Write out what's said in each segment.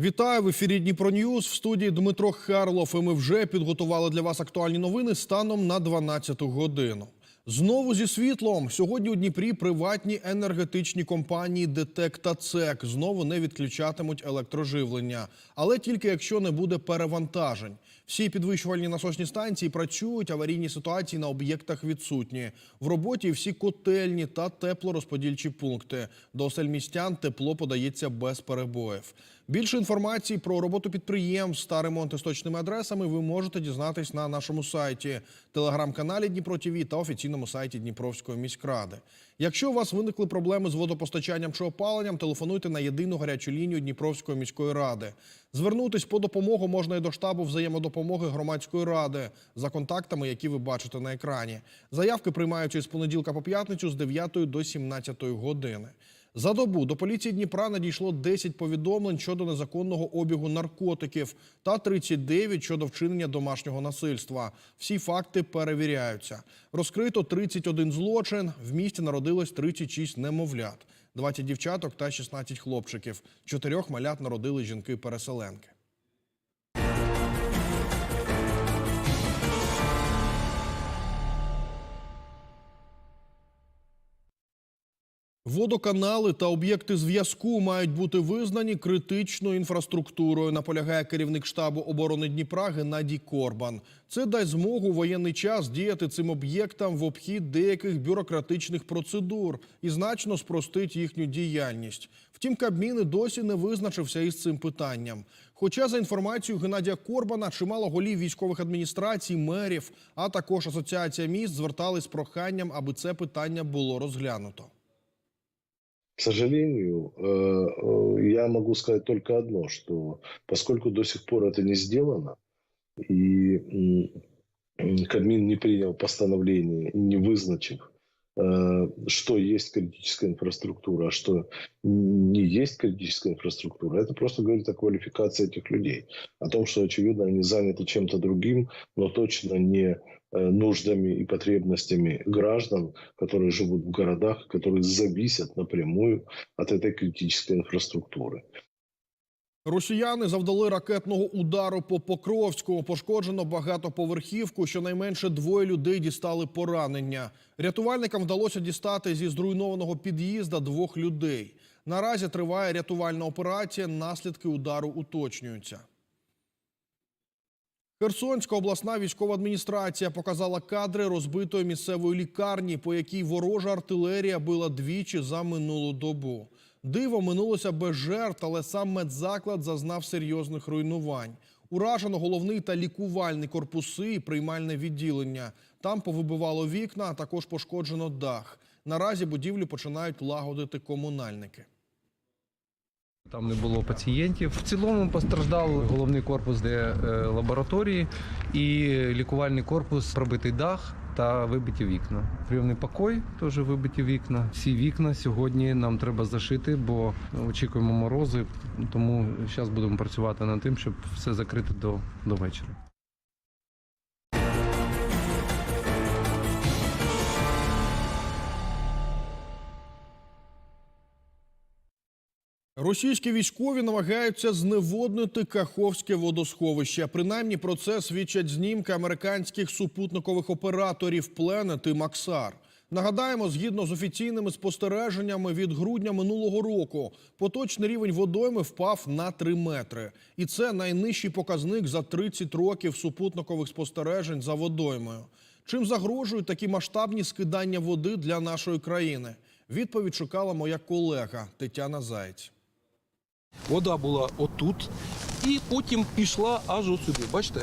Вітаю в ефірі Дніпро Ньюз. В студії Дмитро Харлов. І ми вже підготували для вас актуальні новини станом на 12 годину. Знову зі світлом. Сьогодні у Дніпрі приватні енергетичні компанії ДТЕК та ЦЕК знову не відключатимуть електроживлення, але тільки якщо не буде перевантажень. Всі підвищувальні насосні станції працюють, аварійні ситуації на об'єктах відсутні. В роботі всі котельні та теплорозподільчі пункти. До осель містян тепло подається без перебоїв. Більше інформації про роботу підприємств та ремонт істочними адресами ви можете дізнатись на нашому сайті, телеграм-каналі Дніпро ТВ та офіційному сайті Дніпровської міськради. Якщо у вас виникли проблеми з водопостачанням чи опаленням, телефонуйте на єдину гарячу лінію Дніпровської міської ради. Звернутись по допомогу можна і до штабу взаємодопомоги громадської ради за контактами, які ви бачите на екрані. Заявки приймаються з понеділка по п'ятницю з 9 до 17 години. За добу до поліції Дніпра надійшло 10 повідомлень щодо незаконного обігу наркотиків та 39 щодо вчинення домашнього насильства. Всі факти перевіряються. Розкрито 31 злочин. В місті народилось 36 немовлят, 20 дівчаток та 16 хлопчиків. Чотирьох малят народили жінки-переселенки. Водоканали та об'єкти зв'язку мають бути визнані критичною інфраструктурою, наполягає керівник штабу оборони Дніпра Геннадій Корбан. Це дасть змогу воєнний час діяти цим об'єктам в обхід деяких бюрократичних процедур і значно спростить їхню діяльність. Втім, Кабмін досі не визначився із цим питанням. Хоча, за інформацією Геннадія Корбана, чимало голів військових адміністрацій, мерів, а також асоціація міст звертались з проханням, аби це питання було розглянуто. К сожалению, э, э, я могу сказать только одно, что поскольку до сих пор это не сделано, и Кабмин не принял постановление, не вызначив, э, что есть критическая инфраструктура, а что не есть критическая инфраструктура, это просто говорит о квалификации этих людей, о том, что, очевидно, они заняты чем-то другим, но точно не нуждами и потребностями граждан, которые живут в городах, которые зависят напрямую от этой критической инфраструктуры. Росіяни завдали ракетного удару по Покровську. Пошкоджено багатоповерхівку. Щонайменше двоє людей дістали поранення. Рятувальникам вдалося дістати зі зруйнованого під'їзда двох людей. Наразі триває рятувальна операція. Наслідки удару уточнюються. Херсонська обласна військова адміністрація показала кадри розбитої місцевої лікарні, по якій ворожа артилерія била двічі за минулу добу. Диво минулося без жертв, але сам медзаклад зазнав серйозних руйнувань. Уражено головний та лікувальний корпуси і приймальне відділення. Там повибивало вікна, а також пошкоджено дах. Наразі будівлю починають лагодити комунальники. Там не було пацієнтів. В цілому постраждав головний корпус, де е, лабораторії, і лікувальний корпус, пробитий дах та вибиті вікна. Прийомний покой теж вибиті вікна. Всі вікна сьогодні нам треба зашити, бо очікуємо морози. Тому зараз будемо працювати над тим, щоб все закрити до, до вечора. Російські військові намагаються зневоднити Каховське водосховище. Принаймні про це свідчать знімки американських супутникових операторів Planet і Максар. Нагадаємо, згідно з офіційними спостереженнями від грудня минулого року, поточний рівень водойми впав на 3 метри. І це найнижчий показник за 30 років супутникових спостережень за водоймою. Чим загрожують такі масштабні скидання води для нашої країни? Відповідь шукала моя колега Тетяна Заєць. Вода була отут і потім пішла аж от сюди. Бачите?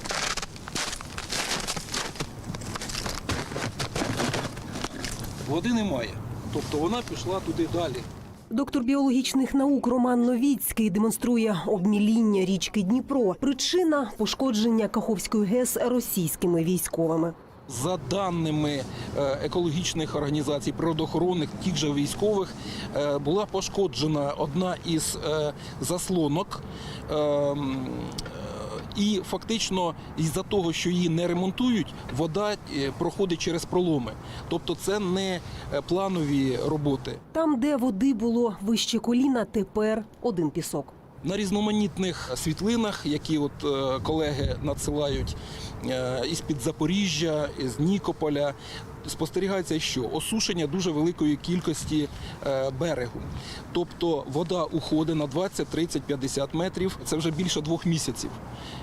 Води немає. Тобто вона пішла туди далі. Доктор біологічних наук Роман Новіцький демонструє обміління річки Дніпро. Причина пошкодження Каховської ГЕС російськими військовими. За даними е, екологічних організацій, природоохоронних, тих же військових, е, була пошкоджена одна із е, заслонок. е, м, е, І фактично із-за того, що її не ремонтують, вода проходить через проломи. Тобто це не планові роботи. Там, де води було вище коліна, тепер один пісок. На різноманітних світлинах, які от е, колеги надсилають е, із під Запоріжжя, з Нікополя, спостерігається, що осушення дуже великої кількості е, берегу. Тобто вода уходить на 20, 30, 50 метрів. Це вже більше двох місяців.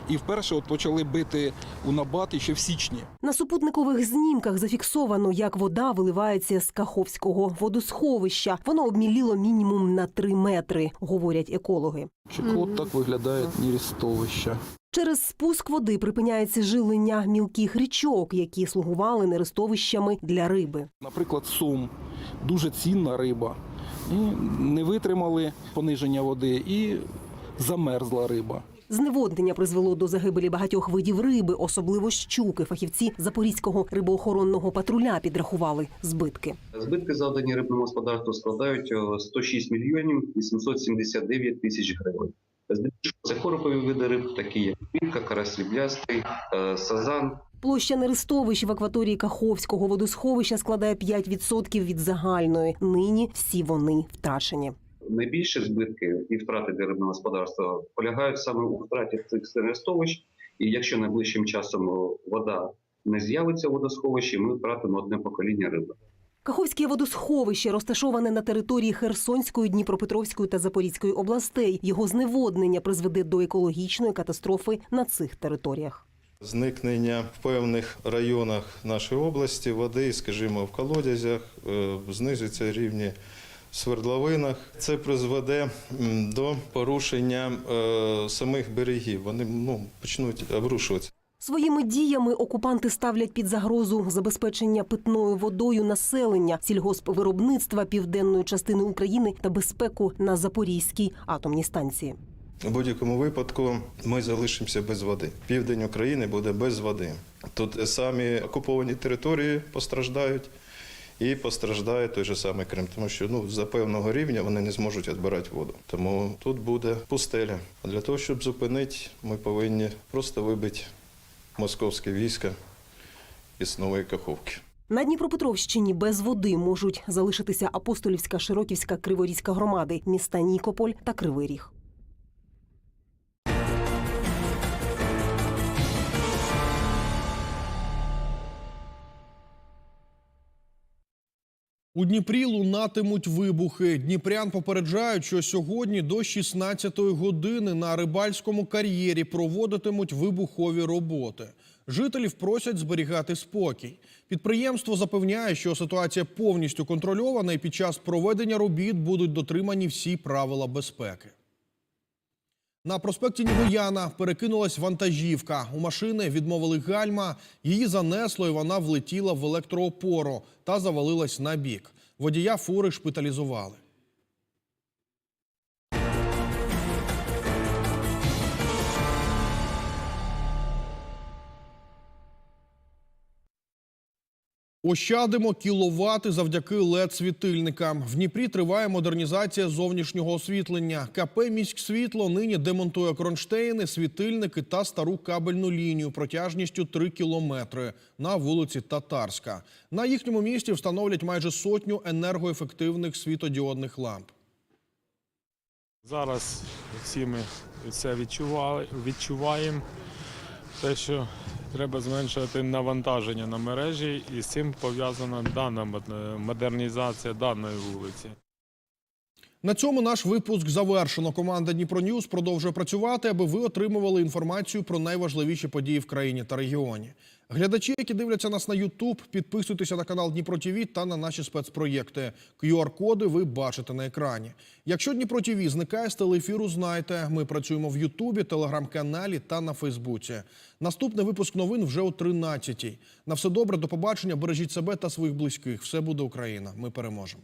І вперше от почали бити у набат ще в січні. На супутникових знімках зафіксовано, як вода виливається з Каховського водосховища. Воно обміліло мінімум на 3 метри, говорять екологи. Чи от так виглядає нерістовище. Через спуск води припиняється жилення мілких річок, які слугували нерестовищами для риби. Наприклад, сум дуже цінна риба. І не витримали пониження води і замерзла риба. Зневоднення призвело до загибелі багатьох видів риби, особливо щуки. Фахівці запорізького рибоохоронного патруля підрахували збитки. Збитки завдані рибному господарству складають е, 106 мільйонів 879 тисяч гривень. Це коропові види риб, такі як пінка, карась сріблястий, е, сазан, Площа нерестовищ в акваторії Каховського водосховища складає 5% від загальної. Нині всі вони втрачені. Найбільші збитки і втрати для рибного господарства полягають саме у втраті цих серестовищ. І якщо найближчим часом вода не з'явиться у водосховищі, ми втратимо одне покоління риби. Каховське водосховище розташоване на території Херсонської, Дніпропетровської та Запорізької областей. Його зневоднення призведе до екологічної катастрофи на цих територіях. Зникнення в певних районах нашої області води, скажімо, в колодязях, е, знизиться рівні в свердловинах. Це призведе до порушення е, самих берегів. Вони ну, почнуть обрушуватися. Своїми діями окупанти ставлять під загрозу забезпечення питною водою населення, сільгоспвиробництва південної частини України та безпеку на Запорізькій атомній станції. У будь-якому випадку ми залишимося без води. Південь України буде без води. Тут самі окуповані території постраждають. І постраждає той же самий Крим, тому що ну за певного рівня вони не зможуть відбирати воду. Тому тут буде пустеля. А для того, щоб зупинити, ми повинні просто вибити московське військо із нової Каховки. На Дніпропетровщині без води можуть залишитися Апостолівська, Широківська, Криворізька громади, міста Нікополь та Кривий Ріг. У Дніпрі лунатимуть вибухи. Дніпрян попереджають, що сьогодні до 16-ї години на рибальському кар'єрі проводитимуть вибухові роботи. Жителів просять зберігати спокій. Підприємство запевняє, що ситуація повністю контрольована і під час проведення робіт будуть дотримані всі правила безпеки. На проспекті Нігуяна перекинулась вантажівка. У машини відмовили гальма, її занесло і вона влетіла в електроопору та завалилась на бік. Водія фури шпиталізували. Ощадимо кіловати завдяки LED-світильникам. В Дніпрі триває модернізація зовнішнього освітлення. КП «Міськсвітло» нині демонтує кронштейни, світильники та стару кабельну лінію протяжністю 3 кілометри на вулиці Татарська. На їхньому місці встановлять майже сотню енергоефективних світодіодних ламп. Зараз всі ми це відчували, відчуваємо. Те, що треба зменшувати навантаження на мережі, і з цим пов'язана дана мод- модернізація даної вулиці. На цьому наш випуск завершено. Команда Дніпро Ньюз продовжує працювати, аби ви отримували інформацію про найважливіші події в країні та регіоні. Глядачі, які дивляться нас на YouTube, підписуйтеся на канал Дніпро ТВ та на наші спецпроєкти. QR-коди ви бачите на екрані. Якщо Дніпро ТВ зникає з телеефіру, знайте, ми працюємо в Ютубі, телеграм-каналі та на Фейсбуці. Наступний випуск новин вже о 13-й. На все добре, до побачення. Бережіть себе та своїх близьких. Все буде Україна. Ми переможемо.